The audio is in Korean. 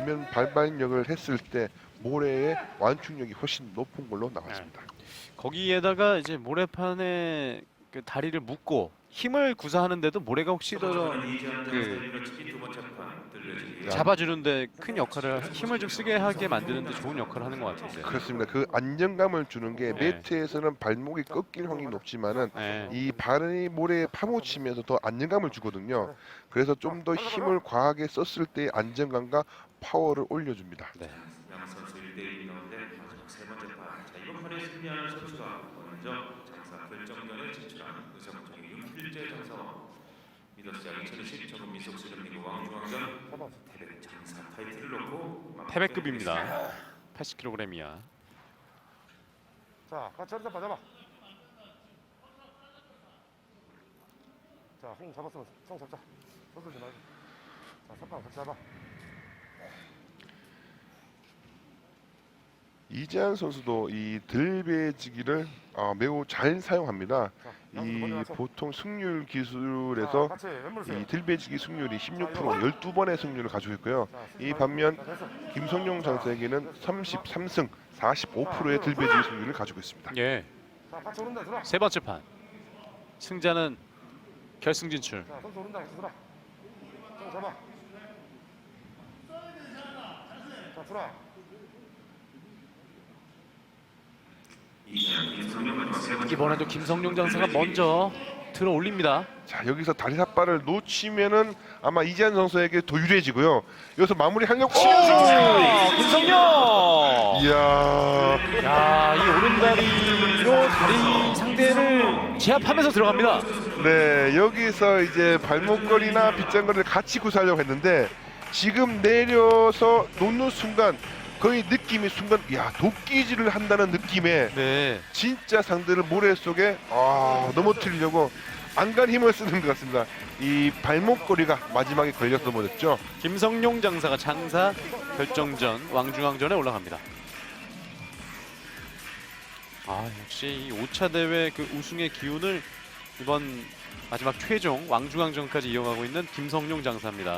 지면 발발력을 했을 때 모래의 완충력이 훨씬 높은 걸로 나왔습니다. 거기에다가 이제 모래판에 그 다리를 묶고 힘을 구사하는데도 모래가 혹시 더그 잡아주는데 큰 역할을 힘을 좀 쓰게 하게 만드는데 좋은 역할을 하는 것 같은데. 그렇습니다. 그 안정감을 주는 게 네. 매트에서는 발목이 꺾일 확률이 높지만은 네. 이 발이 모래에 파묻히면서 더 안정감을 주거든요. 그래서 좀 더 힘을 과하게 썼을 때의 안정감과 파워를 올려줍니다. 네. 양 선수 1대1 가운데 마지막 세 번째 판. 자 이번 판에 승리하는 선수가 먼저 장사 결정전에 진출한 의성적 인 윤필재 장사와 미더스자 2020 전국 미속 수련리그 왕중왕전 태백 장사 타이틀을 놓고 패배급입니다. 80kg이야. 자, 같이 한잔 잡아. 자, 손 잡았으면 손 잡자. 손 들지 말고. 자, 손가락 같이 잡아. 이재한 선수도 이 들배지기를 어, 매우 잘 사용합니다. 자, 이 보통 승률 자, 기술에서 세요. 이 들배지기 승률이 16% 12번의 승률을 가지고 있고요. 자, 이 반면. 자. 김성용 장세에게는 33승 45%의 들배지기 승률을 가지고 있습니다. 예. 자. 세 번째 판. 승자는 결승 진출. 자. 자, 들어. 이번에도 김성룡 장사가 먼저 들어 올립니다. 자 여기서 다리 삿발을 놓치면은 아마 이재한 선수에게 더 유리해지고요. 여기서 마무리하려고 오! 김성룡! 이야 야, 이 오른다리로 다리 상대를 제압하면서 들어갑니다. 네 여기서 이제 발목걸이나 빗장거리를 같이 구사하려고 했는데 지금 내려서 놓는 순간 거의 느낌이 순간 야 도끼질을 한다는 느낌에 네. 진짜 상대를 모래 속에 아 넘어뜨리려고 안간 힘을 쓰는 것 같습니다. 이 발목걸이가 마지막에 걸려서 넘어졌죠. 김성룡 장사가 장사 결정전 왕중왕전에 올라갑니다. 아 역시 이 5차 대회 그 우승의 기운을 이번 마지막 최종 왕중왕전까지 이어가고 있는 김성룡 장사입니다.